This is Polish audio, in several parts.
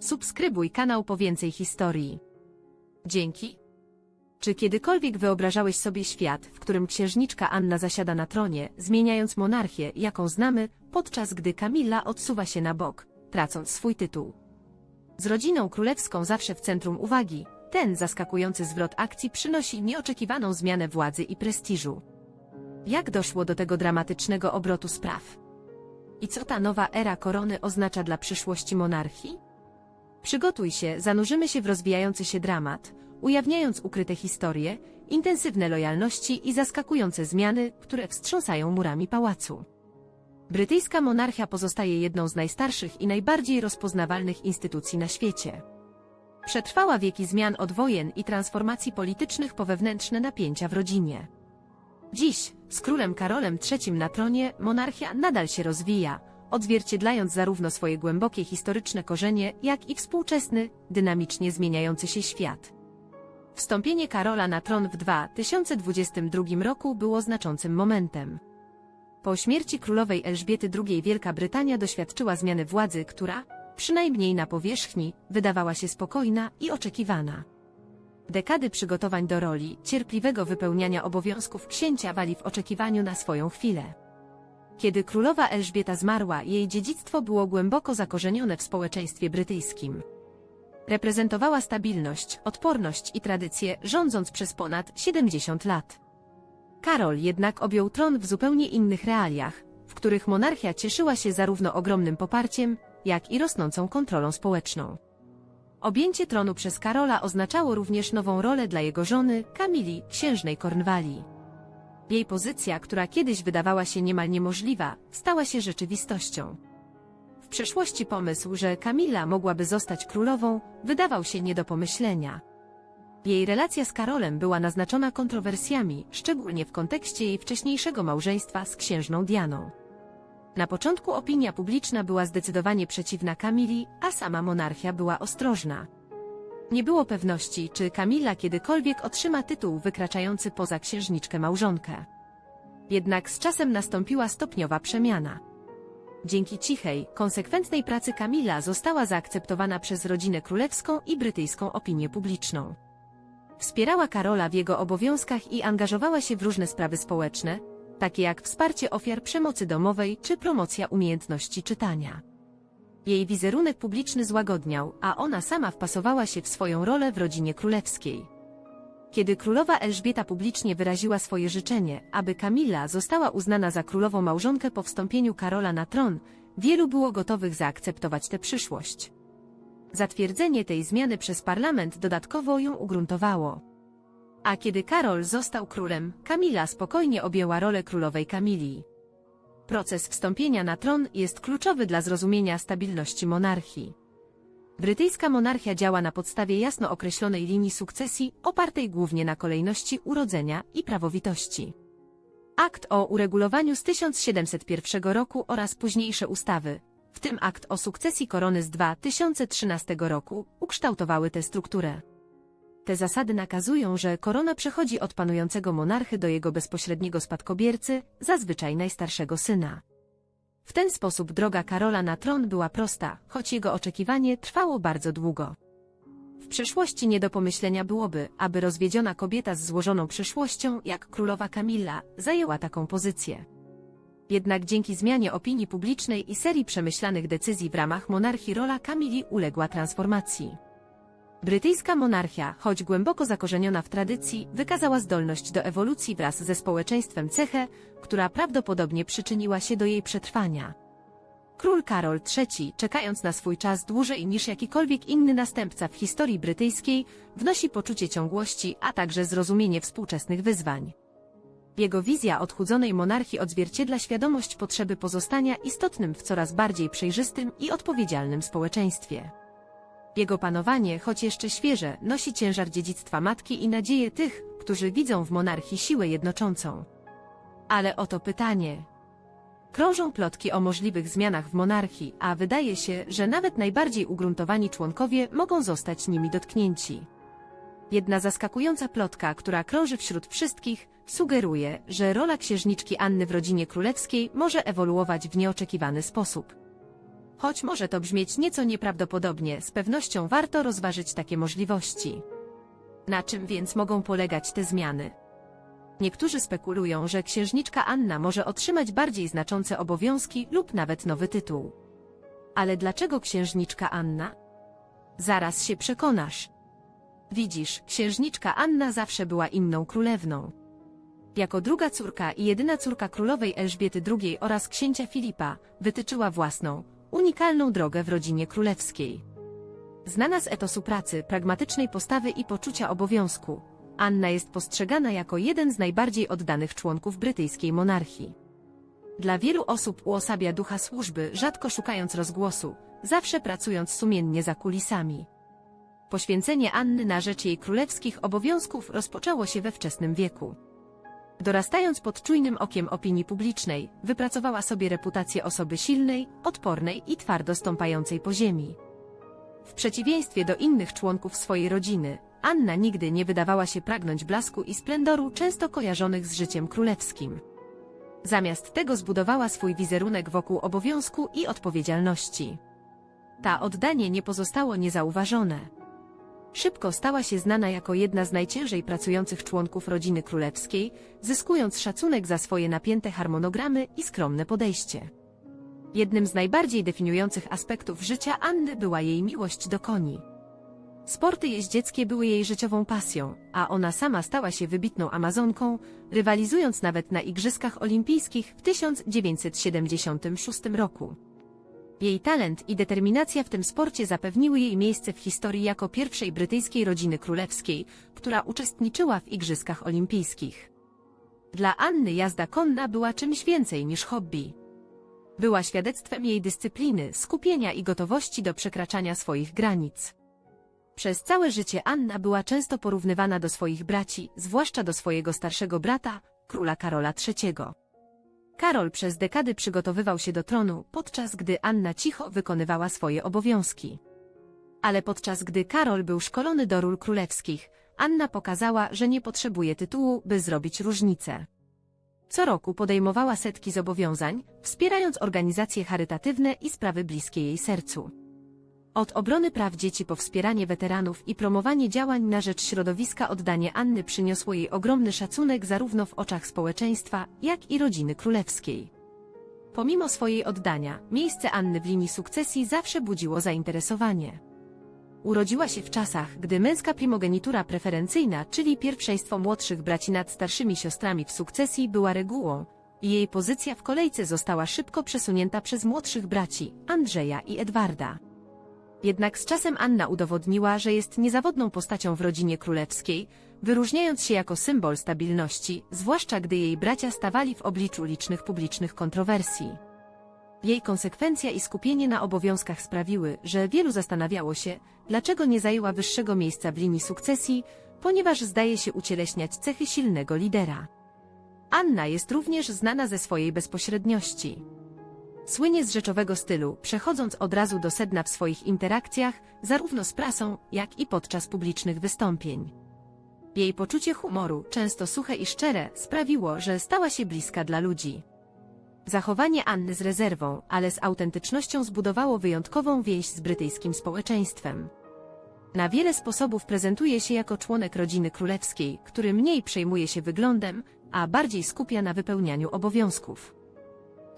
Subskrybuj kanał po więcej historii. Dzięki. Czy kiedykolwiek wyobrażałeś sobie świat, w którym księżniczka Anna zasiada na tronie, zmieniając monarchię, jaką znamy, podczas gdy Kamilla odsuwa się na bok, tracąc swój tytuł? Z rodziną królewską zawsze w centrum uwagi, ten zaskakujący zwrot akcji przynosi nieoczekiwaną zmianę władzy i prestiżu. Jak doszło do tego dramatycznego obrotu spraw? I co ta nowa era korony oznacza dla przyszłości monarchii? Przygotuj się, zanurzymy się w rozwijający się dramat, ujawniając ukryte historie, intensywne lojalności i zaskakujące zmiany, które wstrząsają murami pałacu. Brytyjska monarchia pozostaje jedną z najstarszych i najbardziej rozpoznawalnych instytucji na świecie. Przetrwała wieki zmian od wojen i transformacji politycznych po wewnętrzne napięcia w rodzinie. Dziś, z królem Karolem III na tronie, monarchia nadal się rozwija, odzwierciedlając zarówno swoje głębokie historyczne korzenie, jak i współczesny, dynamicznie zmieniający się świat. Wstąpienie Karola na tron w 2022 roku było znaczącym momentem. Po śmierci królowej Elżbiety II Wielka Brytania doświadczyła zmiany władzy, która, przynajmniej na powierzchni, wydawała się spokojna i oczekiwana. Dekady przygotowań do roli, cierpliwego wypełniania obowiązków księcia wali w oczekiwaniu na swoją chwilę. Kiedy królowa Elżbieta zmarła, jej dziedzictwo było głęboko zakorzenione w społeczeństwie brytyjskim. Reprezentowała stabilność, odporność i tradycję, rządząc przez ponad 70 lat. Karol jednak objął tron w zupełnie innych realiach, w których monarchia cieszyła się zarówno ogromnym poparciem, jak i rosnącą kontrolą społeczną. Objęcie tronu przez Karola oznaczało również nową rolę dla jego żony, Kamili, księżnej Kornwalii. Jej pozycja, która kiedyś wydawała się niemal niemożliwa, stała się rzeczywistością. W przeszłości pomysł, że Kamila mogłaby zostać królową, wydawał się nie do pomyślenia. Jej relacja z Karolem była naznaczona kontrowersjami, szczególnie w kontekście jej wcześniejszego małżeństwa z księżną Dianą. Na początku opinia publiczna była zdecydowanie przeciwna Kamili, a sama monarchia była ostrożna. Nie było pewności, czy Kamila kiedykolwiek otrzyma tytuł wykraczający poza księżniczkę małżonkę. Jednak z czasem nastąpiła stopniowa przemiana. Dzięki cichej, konsekwentnej pracy Kamila została zaakceptowana przez rodzinę królewską i brytyjską opinię publiczną. Wspierała Karola w jego obowiązkach i angażowała się w różne sprawy społeczne, takie jak wsparcie ofiar przemocy domowej czy promocja umiejętności czytania. Jej wizerunek publiczny złagodniał, a ona sama wpasowała się w swoją rolę w rodzinie królewskiej. Kiedy królowa Elżbieta publicznie wyraziła swoje życzenie, aby Kamila została uznana za królową małżonkę po wstąpieniu Karola na tron, wielu było gotowych zaakceptować tę przyszłość. Zatwierdzenie tej zmiany przez parlament dodatkowo ją ugruntowało. A kiedy Karol został królem, Kamila spokojnie objęła rolę królowej Kamilii. Proces wstąpienia na tron jest kluczowy dla zrozumienia stabilności monarchii. Brytyjska monarchia działa na podstawie jasno określonej linii sukcesji, opartej głównie na kolejności urodzenia i prawowitości. Akt o uregulowaniu z 1701 roku oraz późniejsze ustawy, w tym akt o sukcesji korony z 2013 roku, ukształtowały tę strukturę. Te zasady nakazują, że korona przechodzi od panującego monarchy do jego bezpośredniego spadkobiercy, zazwyczaj najstarszego syna. W ten sposób droga Karola na tron była prosta, choć jego oczekiwanie trwało bardzo długo. W przeszłości nie do pomyślenia byłoby, aby rozwiedziona kobieta z złożoną przeszłością, jak królowa Kamilla, zajęła taką pozycję. Jednak dzięki zmianie opinii publicznej i serii przemyślanych decyzji w ramach monarchii rola Kamili uległa transformacji. Brytyjska monarchia, choć głęboko zakorzeniona w tradycji, wykazała zdolność do ewolucji wraz ze społeczeństwem cechę, która prawdopodobnie przyczyniła się do jej przetrwania. Król Karol III, czekając na swój czas dłużej niż jakikolwiek inny następca w historii brytyjskiej, wnosi poczucie ciągłości, a także zrozumienie współczesnych wyzwań. Jego wizja odchudzonej monarchii odzwierciedla świadomość potrzeby pozostania istotnym w coraz bardziej przejrzystym i odpowiedzialnym społeczeństwie. Jego panowanie, choć jeszcze świeże, nosi ciężar dziedzictwa matki i nadzieję tych, którzy widzą w monarchii siłę jednoczącą. Ale oto pytanie. Krążą plotki o możliwych zmianach w monarchii, a wydaje się, że nawet najbardziej ugruntowani członkowie mogą zostać nimi dotknięci. Jedna zaskakująca plotka, która krąży wśród wszystkich, sugeruje, że rola księżniczki Anny w rodzinie królewskiej może ewoluować w nieoczekiwany sposób. Choć może to brzmieć nieco nieprawdopodobnie, z pewnością warto rozważyć takie możliwości. Na czym więc mogą polegać te zmiany? Niektórzy spekulują, że księżniczka Anna może otrzymać bardziej znaczące obowiązki lub nawet nowy tytuł. Ale dlaczego księżniczka Anna? Zaraz się przekonasz. Widzisz, księżniczka Anna zawsze była inną królewną. Jako druga córka i jedyna córka królowej Elżbiety II oraz księcia Filipa, wytyczyła własną, unikalną drogę w rodzinie królewskiej. Znana z etosu pracy, pragmatycznej postawy i poczucia obowiązku, Anna jest postrzegana jako jeden z najbardziej oddanych członków brytyjskiej monarchii. Dla wielu osób uosabia ducha służby, rzadko szukając rozgłosu, zawsze pracując sumiennie za kulisami. Poświęcenie Anny na rzecz jej królewskich obowiązków rozpoczęło się we wczesnym wieku. Dorastając pod czujnym okiem opinii publicznej, wypracowała sobie reputację osoby silnej, odpornej i twardo stąpającej po ziemi. W przeciwieństwie do innych członków swojej rodziny, Anna nigdy nie wydawała się pragnąć blasku i splendoru często kojarzonych z życiem królewskim. Zamiast tego zbudowała swój wizerunek wokół obowiązku i odpowiedzialności. Ta oddanie nie pozostało niezauważone. Szybko stała się znana jako jedna z najciężej pracujących członków rodziny królewskiej, zyskując szacunek za swoje napięte harmonogramy i skromne podejście. Jednym z najbardziej definiujących aspektów życia Anny była jej miłość do koni. Sporty jeździeckie były jej życiową pasją, a ona sama stała się wybitną Amazonką, rywalizując nawet na Igrzyskach Olimpijskich w 1976 roku. Jej talent i determinacja w tym sporcie zapewniły jej miejsce w historii jako pierwszej brytyjskiej rodziny królewskiej, która uczestniczyła w Igrzyskach Olimpijskich. Dla Anny jazda konna była czymś więcej niż hobby. Była świadectwem jej dyscypliny, skupienia i gotowości do przekraczania swoich granic. Przez całe życie Anna była często porównywana do swoich braci, zwłaszcza do swojego starszego brata, króla Karola III. Karol przez dekady przygotowywał się do tronu, podczas gdy Anna cicho wykonywała swoje obowiązki. Ale podczas gdy Karol był szkolony do ról królewskich, Anna pokazała, że nie potrzebuje tytułu, by zrobić różnicę. Co roku podejmowała setki zobowiązań, wspierając organizacje charytatywne i sprawy bliskie jej sercu. Od obrony praw dzieci po wspieranie weteranów i promowanie działań na rzecz środowiska oddanie Anny przyniosło jej ogromny szacunek zarówno w oczach społeczeństwa, jak i rodziny królewskiej. Pomimo swojej oddania, miejsce Anny w linii sukcesji zawsze budziło zainteresowanie. Urodziła się w czasach, gdy męska primogenitura preferencyjna, czyli pierwszeństwo młodszych braci nad starszymi siostrami w sukcesji była regułą, i jej pozycja w kolejce została szybko przesunięta przez młodszych braci, Andrzeja i Edwarda. Jednak z czasem Anna udowodniła, że jest niezawodną postacią w rodzinie królewskiej, wyróżniając się jako symbol stabilności, zwłaszcza gdy jej bracia stawali w obliczu licznych publicznych kontrowersji. Jej konsekwencja i skupienie na obowiązkach sprawiły, że wielu zastanawiało się, dlaczego nie zajęła wyższego miejsca w linii sukcesji, ponieważ zdaje się ucieleśniać cechy silnego lidera. Anna jest również znana ze swojej bezpośredniości. Słynie z rzeczowego stylu, przechodząc od razu do sedna w swoich interakcjach, zarówno z prasą, jak i podczas publicznych wystąpień. Jej poczucie humoru, często suche i szczere, sprawiło, że stała się bliska dla ludzi. Zachowanie Anny z rezerwą, ale z autentycznością zbudowało wyjątkową więź z brytyjskim społeczeństwem. Na wiele sposobów prezentuje się jako członek rodziny królewskiej, który mniej przejmuje się wyglądem, a bardziej skupia na wypełnianiu obowiązków.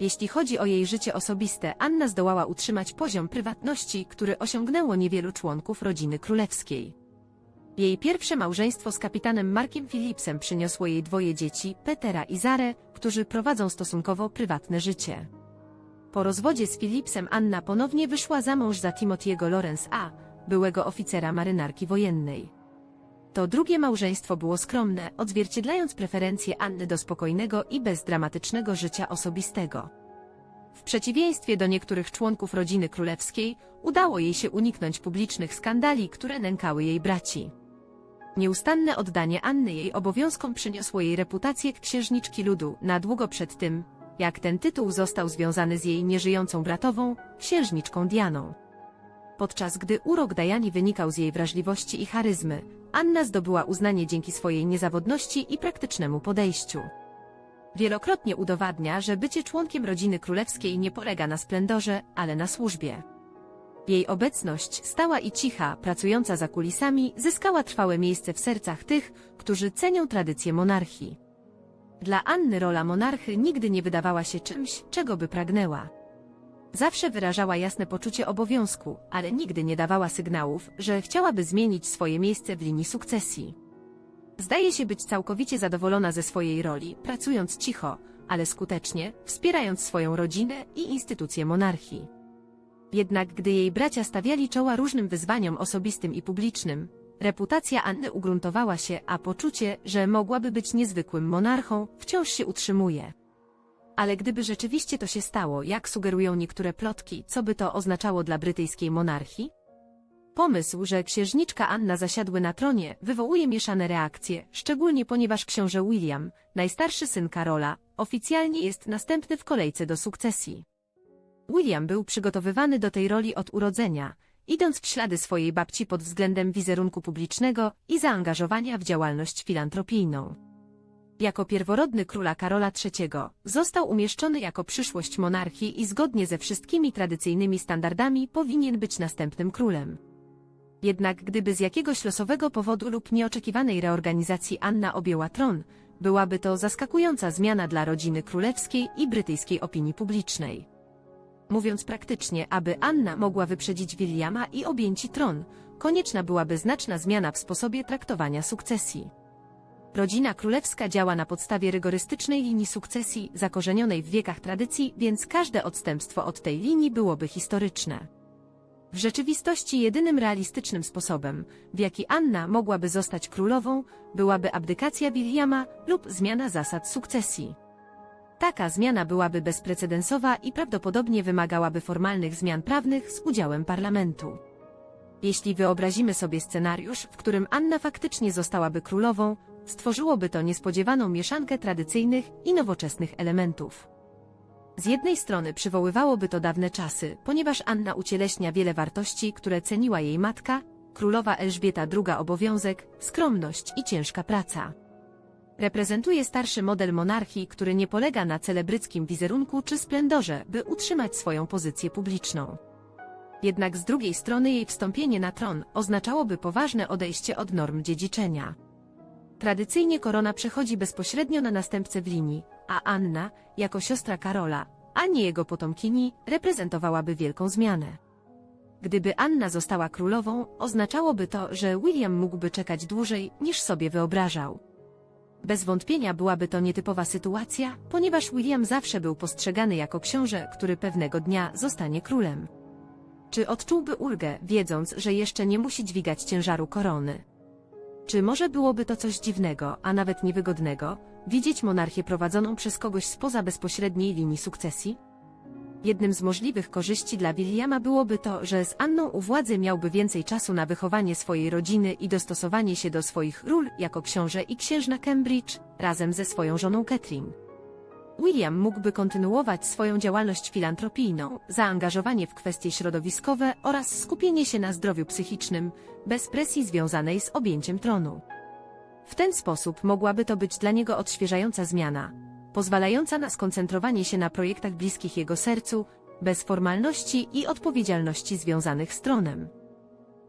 Jeśli chodzi o jej życie osobiste, Anna zdołała utrzymać poziom prywatności, który osiągnęło niewielu członków rodziny królewskiej. Jej pierwsze małżeństwo z kapitanem Markiem Philipsem przyniosło jej dwoje dzieci, Petera i Zarę, którzy prowadzą stosunkowo prywatne życie. Po rozwodzie z Philipsem Anna ponownie wyszła za mąż za Timothy'ego Lawrence A., byłego oficera marynarki wojennej. To drugie małżeństwo było skromne, odzwierciedlając preferencje Anny do spokojnego i bezdramatycznego życia osobistego. W przeciwieństwie do niektórych członków rodziny królewskiej, udało jej się uniknąć publicznych skandali, które nękały jej braci. Nieustanne oddanie Anny jej obowiązkom przyniosło jej reputację księżniczki ludu na długo przed tym, jak ten tytuł został związany z jej nieżyjącą bratową, księżniczką Dianą. Podczas gdy urok Dajani wynikał z jej wrażliwości i charyzmy, Anna zdobyła uznanie dzięki swojej niezawodności i praktycznemu podejściu. Wielokrotnie udowadnia, że bycie członkiem rodziny królewskiej nie polega na splendorze, ale na służbie. Jej obecność, stała i cicha, pracująca za kulisami, zyskała trwałe miejsce w sercach tych, którzy cenią tradycję monarchii. Dla Anny rola monarchy nigdy nie wydawała się czymś, czego by pragnęła. Zawsze wyrażała jasne poczucie obowiązku, ale nigdy nie dawała sygnałów, że chciałaby zmienić swoje miejsce w linii sukcesji. Zdaje się być całkowicie zadowolona ze swojej roli, pracując cicho, ale skutecznie, wspierając swoją rodzinę i instytucje monarchii. Jednak gdy jej bracia stawiali czoła różnym wyzwaniom osobistym i publicznym, reputacja Anny ugruntowała się, a poczucie, że mogłaby być niezwykłym monarchą, wciąż się utrzymuje. Ale gdyby rzeczywiście to się stało, jak sugerują niektóre plotki, co by to oznaczało dla brytyjskiej monarchii? Pomysł, że księżniczka Anna zasiadły na tronie, wywołuje mieszane reakcje, szczególnie ponieważ książę William, najstarszy syn Karola, oficjalnie jest następny w kolejce do sukcesji. William był przygotowywany do tej roli od urodzenia, idąc w ślady swojej babci pod względem wizerunku publicznego i zaangażowania w działalność filantropijną. Jako pierworodny króla Karola III został umieszczony jako przyszłość monarchii i zgodnie ze wszystkimi tradycyjnymi standardami powinien być następnym królem. Jednak gdyby z jakiegoś losowego powodu lub nieoczekiwanej reorganizacji Anna objęła tron, byłaby to zaskakująca zmiana dla rodziny królewskiej i brytyjskiej opinii publicznej. Mówiąc praktycznie, aby Anna mogła wyprzedzić Williama i objęci tron, konieczna byłaby znaczna zmiana w sposobie traktowania sukcesji. Rodzina królewska działa na podstawie rygorystycznej linii sukcesji, zakorzenionej w wiekach tradycji, więc każde odstępstwo od tej linii byłoby historyczne. W rzeczywistości jedynym realistycznym sposobem, w jaki Anna mogłaby zostać królową, byłaby abdykacja Williama lub zmiana zasad sukcesji. Taka zmiana byłaby bezprecedensowa i prawdopodobnie wymagałaby formalnych zmian prawnych z udziałem parlamentu. Jeśli wyobrazimy sobie scenariusz, w którym Anna faktycznie zostałaby królową, stworzyłoby to niespodziewaną mieszankę tradycyjnych i nowoczesnych elementów. Z jednej strony przywoływałoby to dawne czasy, ponieważ Anna ucieleśnia wiele wartości, które ceniła jej matka, królowa Elżbieta II obowiązek, skromność i ciężka praca. Reprezentuje starszy model monarchii, który nie polega na celebryckim wizerunku czy splendorze, by utrzymać swoją pozycję publiczną. Jednak z drugiej strony jej wstąpienie na tron oznaczałoby poważne odejście od norm dziedziczenia. Tradycyjnie korona przechodzi bezpośrednio na następcę w linii, a Anna, jako siostra Karola, a nie jego potomkini, reprezentowałaby wielką zmianę. Gdyby Anna została królową, oznaczałoby to, że William mógłby czekać dłużej, niż sobie wyobrażał. Bez wątpienia byłaby to nietypowa sytuacja, ponieważ William zawsze był postrzegany jako książę, który pewnego dnia zostanie królem. Czy odczułby ulgę, wiedząc, że jeszcze nie musi dźwigać ciężaru korony? Czy może byłoby to coś dziwnego, a nawet niewygodnego, widzieć monarchię prowadzoną przez kogoś spoza bezpośredniej linii sukcesji? Jednym z możliwych korzyści dla Williama byłoby to, że z Anną u władzy miałby więcej czasu na wychowanie swojej rodziny i dostosowanie się do swoich ról jako książę i księżna Cambridge, razem ze swoją żoną Catherine. William mógłby kontynuować swoją działalność filantropijną, zaangażowanie w kwestie środowiskowe oraz skupienie się na zdrowiu psychicznym, bez presji związanej z objęciem tronu. W ten sposób mogłaby to być dla niego odświeżająca zmiana, pozwalająca na skoncentrowanie się na projektach bliskich jego sercu, bez formalności i odpowiedzialności związanych z tronem.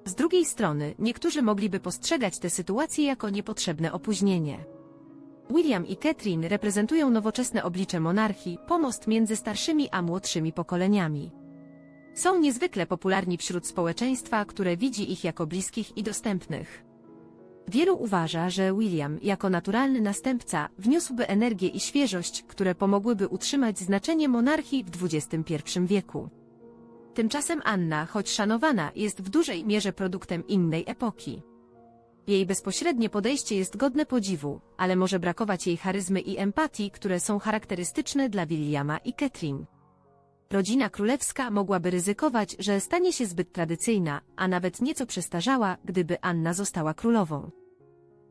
Z drugiej strony, niektórzy mogliby postrzegać tę sytuację jako niepotrzebne opóźnienie. William i Catherine reprezentują nowoczesne oblicze monarchii, pomost między starszymi a młodszymi pokoleniami. Są niezwykle popularni wśród społeczeństwa, które widzi ich jako bliskich i dostępnych. Wielu uważa, że William, jako naturalny następca, wniósłby energię i świeżość, które pomogłyby utrzymać znaczenie monarchii w XXI wieku. Tymczasem Anna, choć szanowana, jest w dużej mierze produktem innej epoki. Jej bezpośrednie podejście jest godne podziwu, ale może brakować jej charyzmy i empatii, które są charakterystyczne dla Williama i Catherine. Rodzina królewska mogłaby ryzykować, że stanie się zbyt tradycyjna, a nawet nieco przestarzała, gdyby Anna została królową.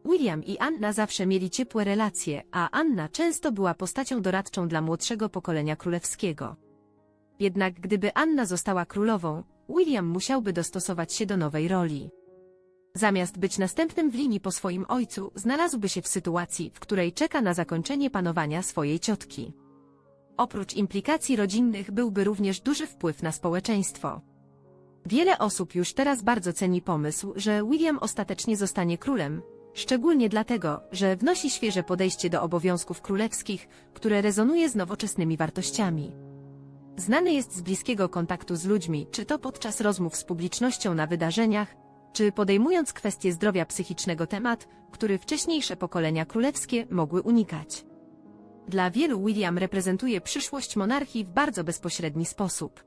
William i Anna zawsze mieli ciepłe relacje, a Anna często była postacią doradczą dla młodszego pokolenia królewskiego. Jednak gdyby Anna została królową, William musiałby dostosować się do nowej roli. Zamiast być następnym w linii po swoim ojcu, znalazłby się w sytuacji, w której czeka na zakończenie panowania swojej ciotki. Oprócz implikacji rodzinnych byłby również duży wpływ na społeczeństwo. Wiele osób już teraz bardzo ceni pomysł, że William ostatecznie zostanie królem, szczególnie dlatego, że wnosi świeże podejście do obowiązków królewskich, które rezonuje z nowoczesnymi wartościami. Znany jest z bliskiego kontaktu z ludźmi, czy to podczas rozmów z publicznością na wydarzeniach, czy podejmując kwestie zdrowia psychicznego temat, który wcześniejsze pokolenia królewskie mogły unikać. Dla wielu William reprezentuje przyszłość monarchii w bardzo bezpośredni sposób.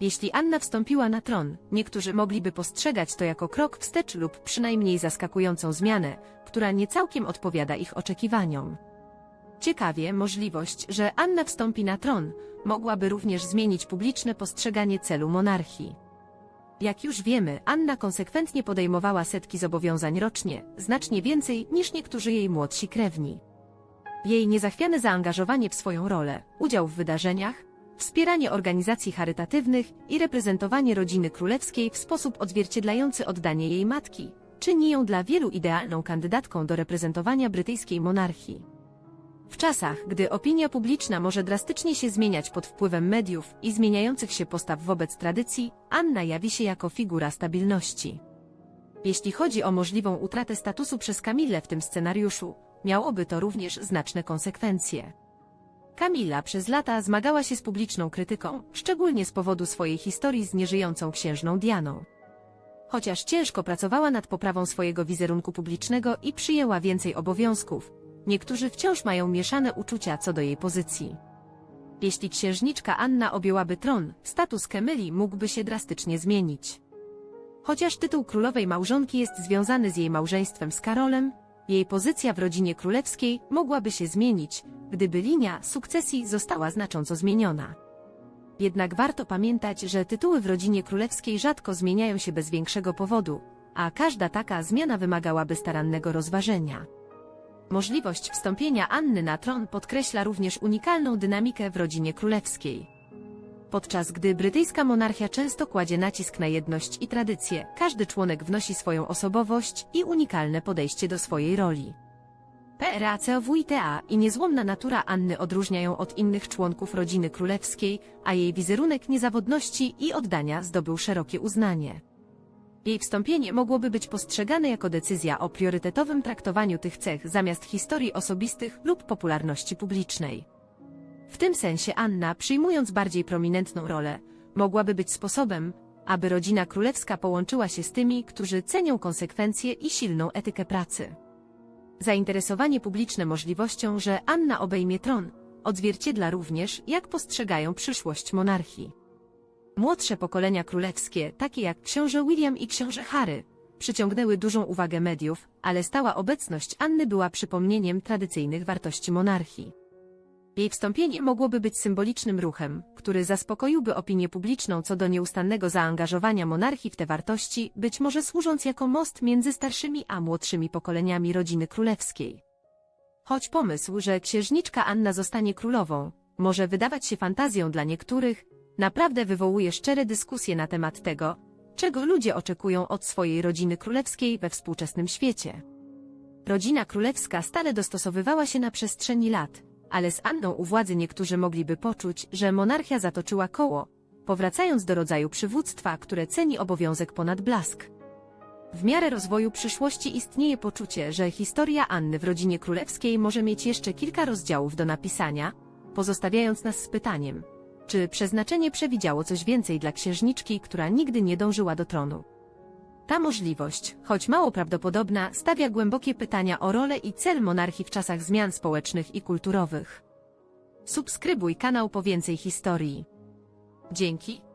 Jeśli Anna wstąpiła na tron, niektórzy mogliby postrzegać to jako krok wstecz lub przynajmniej zaskakującą zmianę, która nie całkiem odpowiada ich oczekiwaniom. Ciekawie, możliwość, że Anna wstąpi na tron, mogłaby również zmienić publiczne postrzeganie celu monarchii. Jak już wiemy, Anna konsekwentnie podejmowała setki zobowiązań rocznie, znacznie więcej niż niektórzy jej młodsi krewni. Jej niezachwiane zaangażowanie w swoją rolę, udział w wydarzeniach, wspieranie organizacji charytatywnych i reprezentowanie rodziny królewskiej w sposób odzwierciedlający oddanie jej matki, czyni ją dla wielu idealną kandydatką do reprezentowania brytyjskiej monarchii. W czasach, gdy opinia publiczna może drastycznie się zmieniać pod wpływem mediów i zmieniających się postaw wobec tradycji, Anna jawi się jako figura stabilności. Jeśli chodzi o możliwą utratę statusu przez Kamilę w tym scenariuszu, miałoby to również znaczne konsekwencje. Kamila przez lata zmagała się z publiczną krytyką, szczególnie z powodu swojej historii z nieżyjącą księżną Dianą. Chociaż ciężko pracowała nad poprawą swojego wizerunku publicznego i przyjęła więcej obowiązków, niektórzy wciąż mają mieszane uczucia co do jej pozycji. Jeśli księżniczka Anna objęłaby tron, status Kemyli mógłby się drastycznie zmienić. Chociaż tytuł królowej małżonki jest związany z jej małżeństwem z Karolem, jej pozycja w rodzinie królewskiej mogłaby się zmienić, gdyby linia sukcesji została znacząco zmieniona. Jednak warto pamiętać, że tytuły w rodzinie królewskiej rzadko zmieniają się bez większego powodu, a każda taka zmiana wymagałaby starannego rozważenia. Możliwość wstąpienia Anny na tron podkreśla również unikalną dynamikę w rodzinie królewskiej. Podczas gdy brytyjska monarchia często kładzie nacisk na jedność i tradycję, każdy członek wnosi swoją osobowość i unikalne podejście do swojej roli. PRACOWITA i niezłomna natura Anny odróżniają od innych członków rodziny królewskiej, a jej wizerunek niezawodności i oddania zdobył szerokie uznanie. Jej wstąpienie mogłoby być postrzegane jako decyzja o priorytetowym traktowaniu tych cech zamiast historii osobistych lub popularności publicznej. W tym sensie Anna, przyjmując bardziej prominentną rolę, mogłaby być sposobem, aby rodzina królewska połączyła się z tymi, którzy cenią konsekwencje i silną etykę pracy. Zainteresowanie publiczne możliwością, że Anna obejmie tron, odzwierciedla również, jak postrzegają przyszłość monarchii. Młodsze pokolenia królewskie, takie jak książę William i książę Harry, przyciągnęły dużą uwagę mediów, ale stała obecność Anny była przypomnieniem tradycyjnych wartości monarchii. Jej wstąpienie mogłoby być symbolicznym ruchem, który zaspokoiłby opinię publiczną co do nieustannego zaangażowania monarchii w te wartości, być może służąc jako most między starszymi a młodszymi pokoleniami rodziny królewskiej. Choć pomysł, że księżniczka Anna zostanie królową, może wydawać się fantazją dla niektórych, naprawdę wywołuje szczere dyskusje na temat tego, czego ludzie oczekują od swojej rodziny królewskiej we współczesnym świecie. Rodzina królewska stale dostosowywała się na przestrzeni lat, ale z Anną u władzy niektórzy mogliby poczuć, że monarchia zatoczyła koło, powracając do rodzaju przywództwa, które ceni obowiązek ponad blask. W miarę rozwoju przyszłości istnieje poczucie, że historia Anny w rodzinie królewskiej może mieć jeszcze kilka rozdziałów do napisania, pozostawiając nas z pytaniem, czy przeznaczenie przewidziało coś więcej dla księżniczki, która nigdy nie dążyła do tronu. Ta możliwość, choć mało prawdopodobna, stawia głębokie pytania o rolę i cel monarchii w czasach zmian społecznych i kulturowych. Subskrybuj kanał po więcej historii. Dzięki.